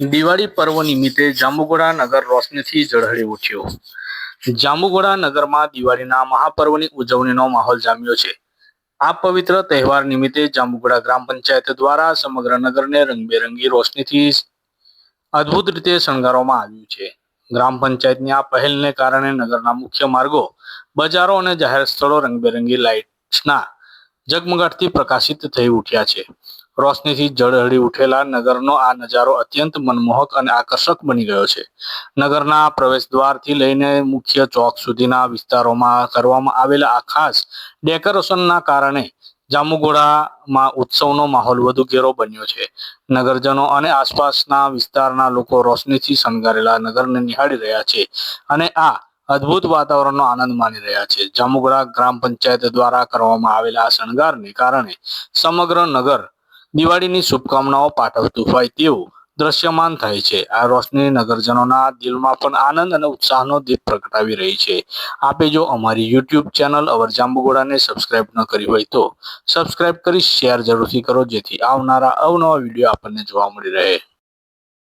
દિવાળી પર્વ નિમિત્તે જાંબુગોડા નગર રોશનીથી ઝળહળી ઉઠ્યો. જાંબુગોડા નગરમાં દિવાળીના મહાપર્વની ઉજવણીનો માહોલ જામ્યો છે. આ પવિત્ર તહેવાર નિમિત્તે જાંબુગોડા ગ્રામ પંચાયત દ્વારા સમગ્ર નગરને રંગબેરંગી રોશનીથી અદ્ભુત રીતે શણગારવામાં આવ્યું છે. ગ્રામ પંચાયતની આ પહેલને કારણે નગરના મુખ્ય માર્ગો, બજારો અને જાહેર સ્થળો રંગબેરંગી લાઇટ્સના ઝગમગાટથી પ્રકાશિત થઈ ઉઠ્યા છે. રોશનીથી ઝળહળી ઉઠેલા નગરનો આ નજારો અત્યંત મનમોહક અને આકર્ષક બની ગયો છે. નગરના પ્રવેશદ્વારથી લઈને મુખ્ય ચોક સુધીના વિસ્તારોમાં કરવામાં આવેલા આ ખાસ ડેકોરેશનના કારણે જાંબુઘોડામાં ઉત્સવનો માહોલ વધુ ઘેરો બન્યો છે. નગરજનો અને આસપાસના વિસ્તારના લોકો રોશનીથી શણગારેલા નગરને નિહાળી રહ્યા છે અને આ અદ્ભુત વાતાવરણનો આનંદ માણી રહ્યા છે. જાંબુઘોડા ગ્રામ પંચાયત દ્વારા કરવામાં આવેલા આ શણગારને કારણે સમગ્ર નગર દિવાળીની શુભકામનાઓ પાઠવતું હોય તેવું દ્રશ્યમાન થાય છે. આ રોશની નગરજનોના દિલમાં પણ આનંદ અને ઉત્સાહનો દીપ પ્રગટાવી રહી છે. આપે જો અમારી યુટ્યુબ ચેનલ અવર જાંબુઘોડાને સબસ્ક્રાઇબ ન કરી હોય તો સબસ્ક્રાઇબ કરી શેર જરૂરથી કરો જેથી આવનારા અવનવા વીડિયો આપણને જોવા મળી રહે.